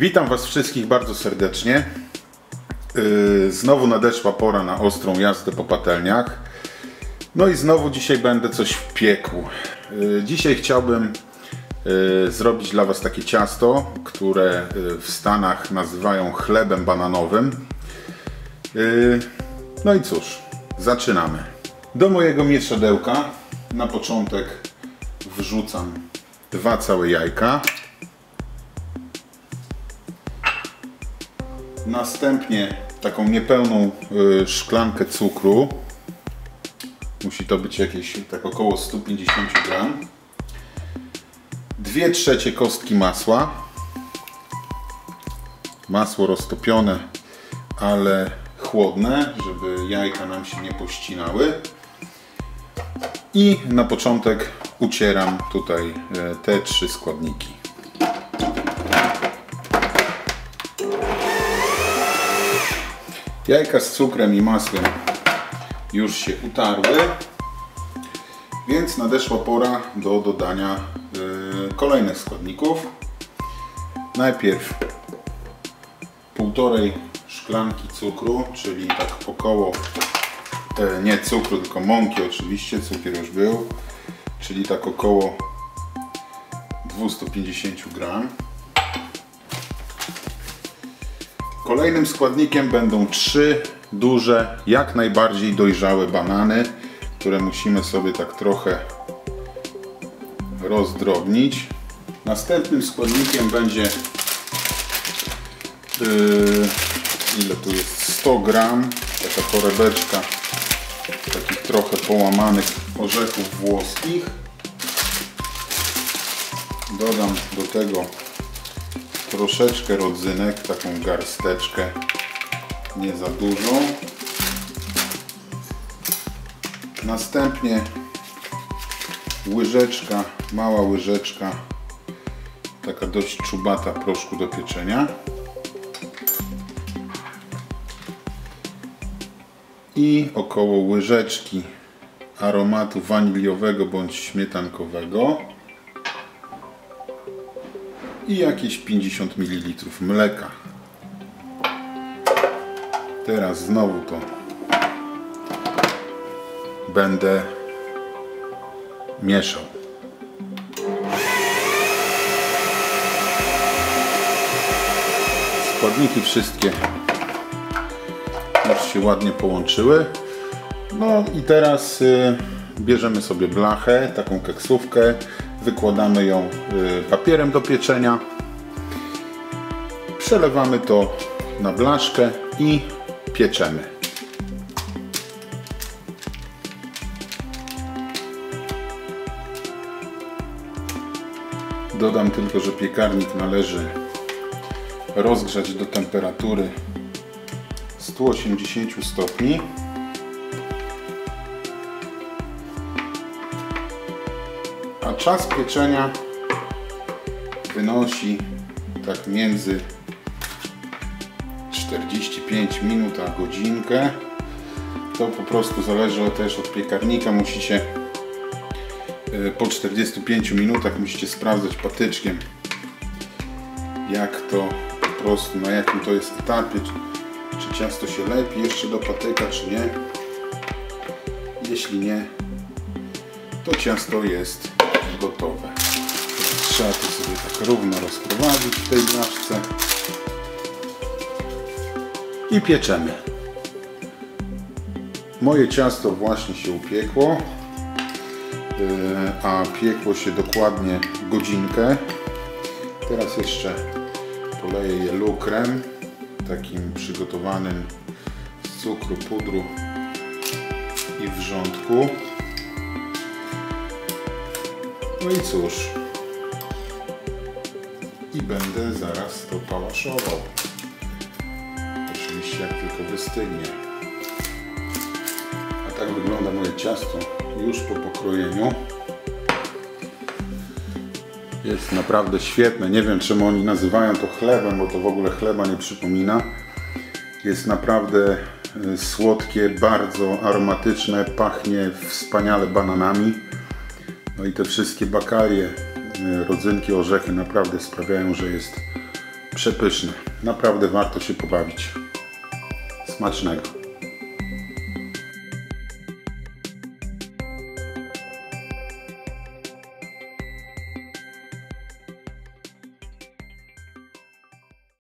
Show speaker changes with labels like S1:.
S1: Witam Was wszystkich bardzo serdecznie. Yy, Znowu nadeszła pora na ostrą jazdę po patelniach. No i znowu dzisiaj będę coś w pieku. Yy, Dzisiaj chciałbym yy, zrobić dla Was takie ciasto, które w Stanach nazywają chlebem bananowym. No i cóż, zaczynamy. Do mojego mieszadełka na początek wrzucam dwa całe jajka. Następnie taką niepełną y, szklankę cukru. Musi to być jakieś tak około 150 gram. Dwie trzecie kostki masła. Masło roztopione, ale chłodne, żeby jajka nam się nie pościnały. I na początek ucieram tutaj y, te trzy składniki. Jajka z cukrem i masłem już się utarły, więc nadeszła pora do dodania y, kolejnych składników. Najpierw półtorej szklanki cukru, czyli tak około, e, nie cukru, tylko mąki oczywiście, cukier już był, czyli tak około 250 gram. Kolejnym składnikiem będą trzy duże, jak najbardziej dojrzałe banany, które musimy sobie tak trochę rozdrobnić. Następnym składnikiem będzie yy, ile tu jest 100 gram, taka torebeczka takich trochę połamanych orzechów włoskich. Dodam do tego troszeczkę rodzynek, taką garsteczkę, nie za dużą. Następnie łyżeczka, mała łyżeczka, taka dość czubata proszku do pieczenia. I około łyżeczki aromatu waniliowego bądź śmietankowego i jakieś 50 ml mleka. Teraz znowu to będę mieszał. Składniki wszystkie już się ładnie połączyły. No i teraz y, bierzemy sobie blachę, taką keksówkę, wykładamy ją y, papierem do pieczenia, przelewamy to na blaszkę i pieczemy. Dodam tylko, że piekarnik należy rozgrzać do temperatury 180 stopni. A czas pieczenia wynosi tak między 45 minut a godzinkę. To po prostu zależy też od piekarnika. Musicie y, po 45 minutach musicie sprawdzać patyczkiem jak to po prostu, na jakim to jest etapie, czy, czy ciasto się lepi jeszcze do patyka, czy nie. Jeśli nie, to ciasto jest gotowe. Trzeba to sobie tak równo rozprowadzić w tej blaszce i pieczemy. Moje ciasto właśnie się upiekło, yy, a piekło się dokładnie godzinkę. Teraz jeszcze poleję je lukrem, takim przygotowanym z cukru, pudru i wrzątku. No i cóż, i będę zaraz to pałaszował. Oczywiście jak tylko wystygnie. A tak wygląda moje ciasto już po pokrojeniu. Jest naprawdę świetne. Nie wiem czemu oni nazywają to chlebem, bo to w ogóle chleba nie przypomina. Jest naprawdę y, słodkie, bardzo aromatyczne, pachnie wspaniale bananami. No i te wszystkie bakalie, y, rodzynki, orzechy naprawdę sprawiają, że jest Przepyszne. Naprawdę warto się pobawić. Smacznego.